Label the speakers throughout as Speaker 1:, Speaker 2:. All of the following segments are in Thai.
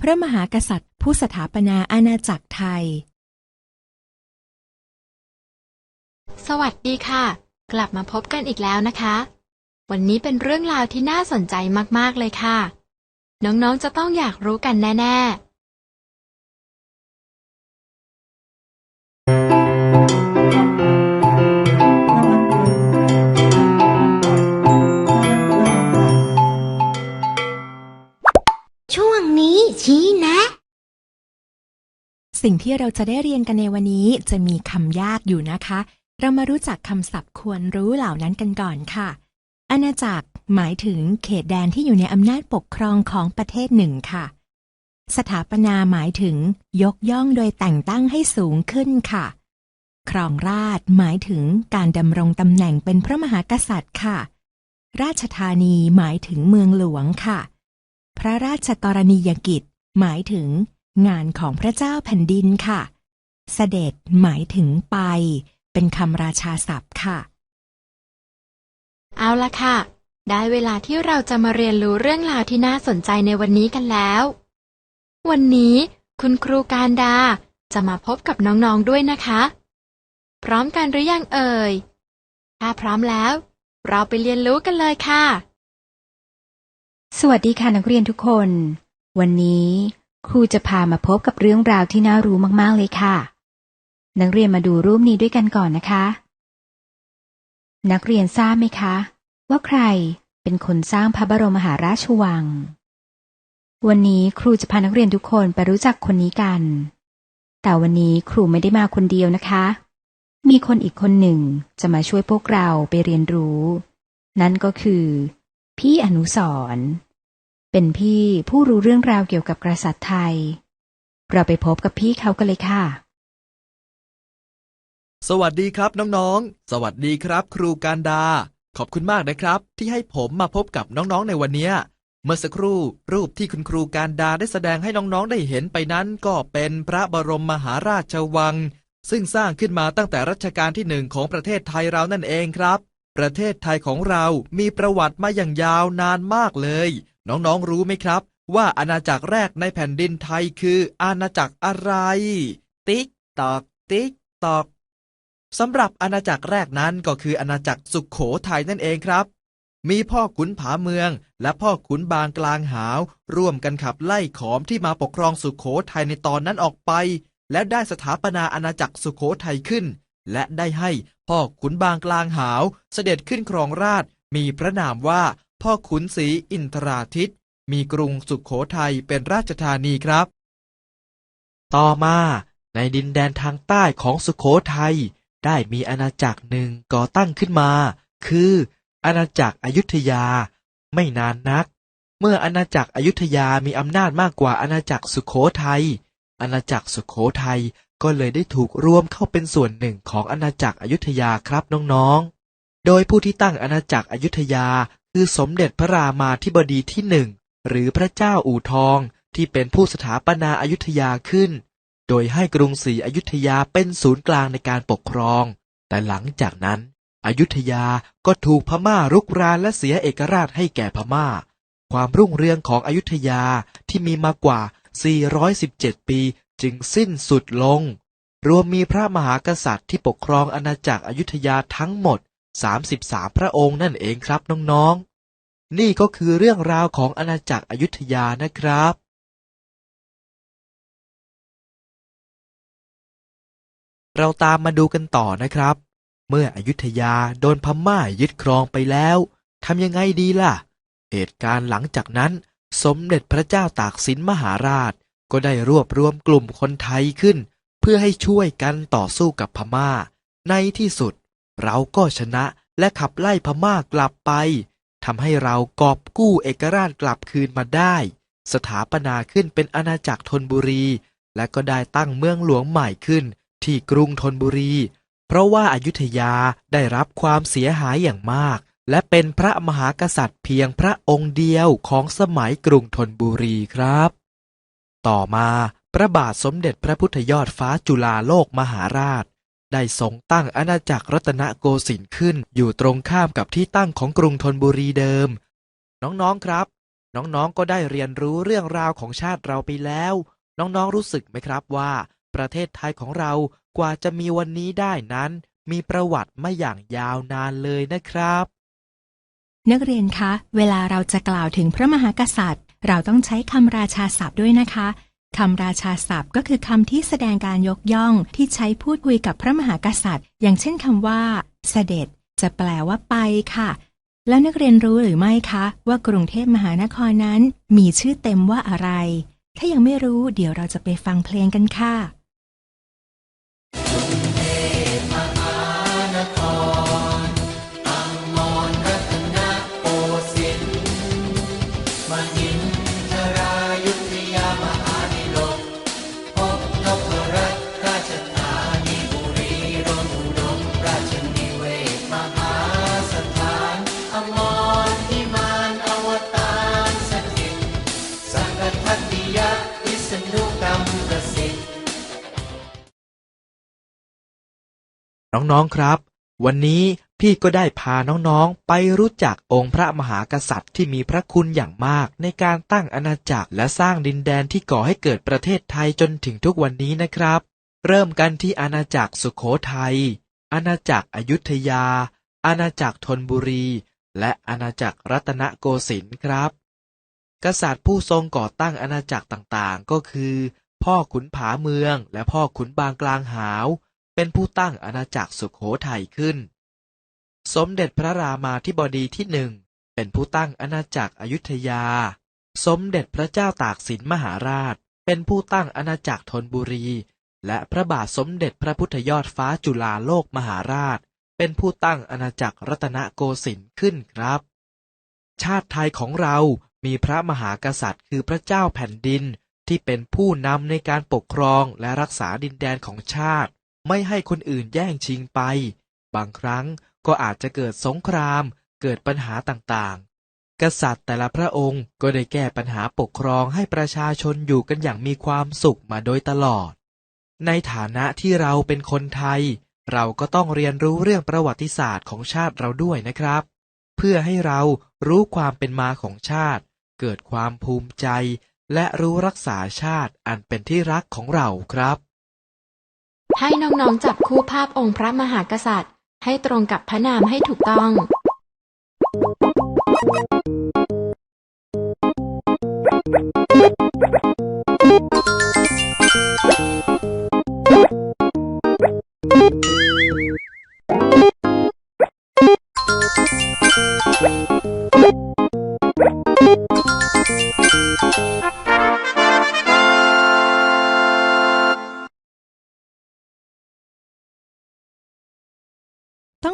Speaker 1: พระมหากษัตริย์ ผู้สถาปนาอาณาจักรไทย
Speaker 2: สวัสดีค่ะ กลับมาพบกันอีกแล้วนะคะ วันนี้เป็นเรื่องราวที่น่าสนใจมากๆเลยค่ะ น้องๆจะต้องอยากรู้กันแน่
Speaker 3: ช่วงนี้ชี้นะ
Speaker 1: สิ่งที่เราจะได้เรียนกันในวันนี้จะมีคำยากอยู่นะคะ เรามารู้จักคำศัพท์ควรรู้เหล่านั้นกันก่อนค่ะ อาณาจักรหมายถึงเขตแดนที่อยู่ในอำนาจปกครองของประเทศหนึ่งค่ะ สถาปนาหมายถึงยกย่องโดยแต่งตั้งให้สูงขึ้นค่ะ ครองราชหมายถึงการดำรงตำแหน่งเป็นพระมหากษัตริย์ค่ะ ราชธานีหมายถึงเมืองหลวงค่ะ พระราชกรณียกิจ หมายถึงงานของพระเจ้าแผ่นดินค่ะ เสด็จหมายถึงไป เป็นคำราชาศัพท์ค่ะ
Speaker 2: เอาละค่ะ ได้เวลาที่เราจะมาเรียนรู้เรื่องราวที่น่าสนใจในวันนี้กันแล้ว วันนี้คุณครูการดาจะมาพบกับน้องๆด้วยนะคะ พร้อมกันหรือยังเอ่ย ถ้าพร้อมแล้ว เราไปเรียนรู้กันเลยค่ะ
Speaker 4: สวัสดีค่ะนักเรียนทุกคน วันนี้ครูจะพามาพบกับเรื่องราวที่น่ารู้มากๆเลยค่ะ นักเรียนมาดูรูปนี้ด้วยกันก่อนนะคะ นักเรียนทราบไหมคะ ว่าใครเป็นคนสร้างพระบรมมหาราชวัง วันนี้ครูจะพานักเรียนทุกคนไปรู้จักคนนี้กัน แต่วันนี้ครูไม่ได้มาคนเดียวนะคะ มีคนอีกคนหนึ่งจะมาช่วยพวกเราไปเรียนรู้ นั่นก็คือ พี่อนุสรณ์เป็นพี่ผู้รู้เรื่องราวเกี่ยวกับกษัตริย์ไทย เราไปพบกับพี่เขากันเลยค่ะ
Speaker 5: สวัสดีครับน้องๆ สวัสดีครับ ครูการดา ขอบคุณมากนะครับ ที่ให้ผมมาพบกับน้องๆในวันนี้ เมื่อสักครู่รูปที่คุณครูการดาได้แสดงให้น้องๆได้เห็นไปนั้นก็เป็นพระบรมมหาราชวัง ซึ่งสร้างขึ้นมาตั้งแต่รัชกาลที่หนึ่งของประเทศไทยเรานั่นเองครับ ประเทศไทยของเรามีประวัติมาอย่างยาวนานมากเลย น้องๆรู้ไหมครับ ว่าอาณาจักรแรกในแผ่นดินไทยคืออาณาจักรอะไร ติ๊กตอก ติ๊กตอกสำหรับอาณาจักรแรกนั้นก็คืออาณาจักรสุขโขทัยนั่นเองครับ มีพ่อขุนผาเมืองและพ่อขุนบางกลางหาว ร่วมกันขับไล่ขอมที่มาปกครองสุขโขทัยในตอนนั้นออกไป และได้สถาปนาอาณาจักรสุขโขทัยขึ้น และได้ให้ พ่อขุนบางกลางหาว เสด็จขึ้นครองราชมีพระนามว่า พ่อขุนศรีอินทราทิต มีกรุงสุขโขทัยเป็นราชธานีครับ ต่อมาในดินแดนทางใต้ของสุขโขทัยได้มีอาณาจักรหนึ่งก่อตั้งขึ้นมา คืออาณาจักรอยุธยา ไม่นานนัก เมื่ออาณาจักรอยุธยามีอำนาจมากกว่าอาณาจักรสุขโขทัยอาณาจักรสุขโขทัย ก็เลยได้ถูกรวมเข้าเป็นส่วนหนึ่งของอาณาจักรอยุธยาครับน้องๆ โดยผู้ที่ตั้งอาณาจักรอยุธยา คือสมเด็จพระรามาธิบดีที่หนึ่งหรือพระเจ้าอู่ทองที่เป็นผู้สถาปนาอายุธยาขึ้น โดยให้กรุงศรีอยุธยาเป็นศูนย์กลางในการปกครอง แต่หลังจากนั้น อยุธยาก็ถูกพม่ารุกรานและเสียเอกราชให้แก่พม่า ความรุ่งเรืองของอยุธยาที่มีมากว่า 417 ปี จึงสิ้นสุดลง รวมมีพระมหากษัตริย์ที่ปกครองอาณาจักรอยุธยาทั้งหมด 33 พระองค์นั่นเองครับน้องๆ นี่ก็คือเรื่องราวของอาณาจักรอยุธยานะครับเราตามมาดูกันต่อนะครับ เมื่ออยุธยาโดนพม่ายึดครองไปแล้วทำยังไงดีล่ะ เหตุการณ์หลังจากนั้น สมเด็จพระเจ้าตากสินมหาราช ก็ได้รวบรวมกลุ่มคนไทยขึ้น เพื่อให้ช่วยกันต่อสู้กับพม่า ในที่สุด เราก็ชนะและขับไล่พม่ากลับไปทำให้เรากอบกู้เอกราชกลับคืนมาได้ สถาปนาขึ้นเป็นอาณาจักรธนบุรี และก็ได้ตั้งเมืองหลวงใหม่ขึ้น ที่กรุงธนบุรี เพราะว่าอายุทยาได้รับความเสียหายอย่างมาก และเป็นพระมหากษัตริย์เพียงพระองค์เดียวของสมัยกรุงธนบุรีครับ ต่อมาพระบาทสมเด็จพระพุทธยอดฟ้าจุฬาโลกมหาราช ได้ทรงตั้งอาณาจักรรัตนโกสินทร์ขึ้นอยู่ตรงข้ามกับที่ตั้งของกรุงธนบุรีเดิม น้องๆครับ น้องๆก็ได้เรียนรู้เรื่องราวของชาติเราไปแล้ว น้องๆรู้สึกไหมครับว่า ประเทศไทยของเรากว่าจะมีวันนี้ได้นั้น มีประวัติมาอย่างยาวนานเลยนะครับ
Speaker 1: นักเรียนคะ เวลาเราจะกล่าวถึงพระมหากษัตริย์ เราต้องใช้คำราชาศัพท์ด้วยนะคะคำราชาศัพท์ก็คือคำที่แสดงการยกย่องที่ใช้พูดคุยกับพระมหากษัตริย์ อย่างเช่นคำว่า เสด็จ จะแปลว่าไปค่ะ แล้วนักเรียนรู้หรือไม่คะ ว่ากรุงเทพมหานครนั้น มีชื่อเต็มว่าอะไร ถ้ายังไม่รู้เดี๋ยวเราจะไปฟังเพลงกันค่ะ
Speaker 5: น้องๆครับ วันนี้พี่ก็ได้พาน้องๆ ไปรู้จักองค์พระมหากษัตริย์ที่มีพระคุณอย่างมาก ในการตั้งอาณาจักรและสร้างดินแดนที่ก่อให้เกิดประเทศไทยจนถึงทุกวันนี้นะครับ เริ่มกันที่อาณาจักรสุขโขทัย อาณาจักรอยุธยา อาณาจักรธนบุรี และอาณาจักรรัตนโกสินทร์ครับ กษัตริย์ผู้ทรงก่อตั้งอาณาจักรต่างๆ ก็คือ พ่อขุนผาเมืองและพ่อขุนบางกลางหาว เป็นผู้ตั้งอาณาจักรสุขโขทัยขึ้น สมเด็จพระรามาธิบดีที่หนึ่งเป็นผู้ตั้งอาณาจักรอยุธยา สมเด็จพระเจ้าตากสินมหาราช เป็นผู้ตั้งอาณาจักรธนบุรี และพระบาทสมเด็จพระพุทธยอดฟ้าจุฬาโลกมหาราช เป็นผู้ตั้งอาณาจักรรัตนโกสินทร์ขึ้นครับ ชาติไทยของเรา มีพระมหากษัตริย์คือพระเจ้าแผ่นดินที่เป็นผู้นำในการปกครองและรักษาดินแดนของชาติ ไม่ให้คนอื่นแย่งชิงไป บางครั้งก็อาจจะเกิดสงคราม เกิดปัญหาต่างๆ กษัตริย์แต่ละพระองค์ก็ได้แก้ปัญหาปกครองให้ประชาชนอยู่กันอย่างมีความสุขมาโดยตลอด ในฐานะที่เราเป็นคนไทย เราก็ต้องเรียนรู้เรื่องประวัติศาสตร์ของชาติเราด้วยนะครับ เพื่อให้เรารู้ความเป็นมาของชาติ เกิดความภูมิใจ และรู้รักษาชาติอันเป็นที่รักของเราครับ
Speaker 2: ให้น้องๆจับคู่ภาพองค์พระมหากษัตริย์ ให้ตรงกับพระนามให้ถูกต้อง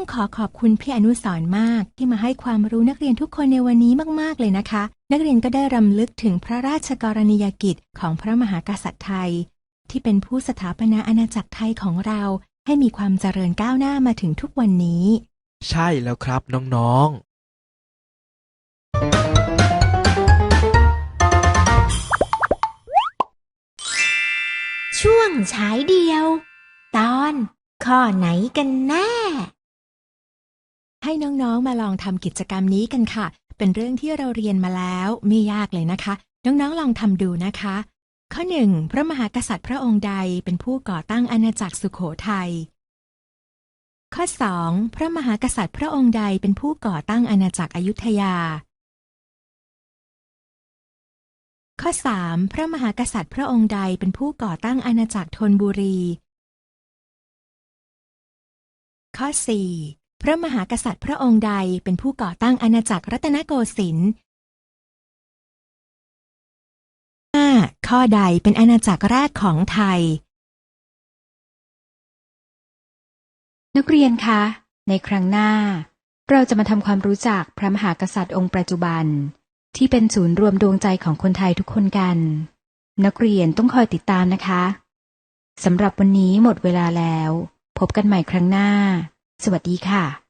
Speaker 1: ต้องขอขอบคุณพี่อนุสรณ์มากที่มาให้ความรู้นักเรียนทุกคนในวันนี้มากๆเลยนะคะ นักเรียนก็ได้รำลึกถึงพระราชกรณียกิจของพระมหากษัตริย์ไทย ที่เป็นผู้สถาปนาอาณาจักรไทยของเรา ให้มีความเจริญก้าวหน้ามาถึงทุกวันนี้
Speaker 5: ใช่แล้วครับน้องๆ
Speaker 3: ช่วงฉายเดียว ตอนข้อไหนกันแน่
Speaker 1: ให้น้องๆมาลองทำกิจกรรมนี้กันค่ะ เป็นเรื่องที่เราเรียนมาแล้วไม่ยากเลยนะคะ น้องๆลองทำดูนะคะ ข้อหนึ่งพระมหากษัตริย์พระองค์ใดเป็นผู้ก่อตั้งอาณาจักรสุโขทัยข้อสองพระมหากษัตริย์พระองค์ใดเป็นผู้ก่อตั้งอาณาจักรอยุธยา ข้อสามพระมหากษัตริย์พระองค์ใดเป็นผู้ก่อตั้งอาณาจักรธนบุรี ข้อ 4. พระมหากษัตริย์พระองค์ใดเป็นผู้ก่อตั้งอาณาจักรรัตนโกสินทร์ 5. ข้อใดเป็นอาณาจักรแรกของไทย
Speaker 4: นักเรียนคะ ในครั้งหน้า เราจะมาทำความรู้จักพระมหากษัตริย์องค์ปัจจุบัน ที่เป็นศูนย์รวมดวงใจของคนไทยทุกคนกัน นักเรียนต้องคอยติดตามนะคะสำหรับวันนี้หมดเวลาแล้ว พบกันใหม่ครั้งหน้า สวัสดีค่ะ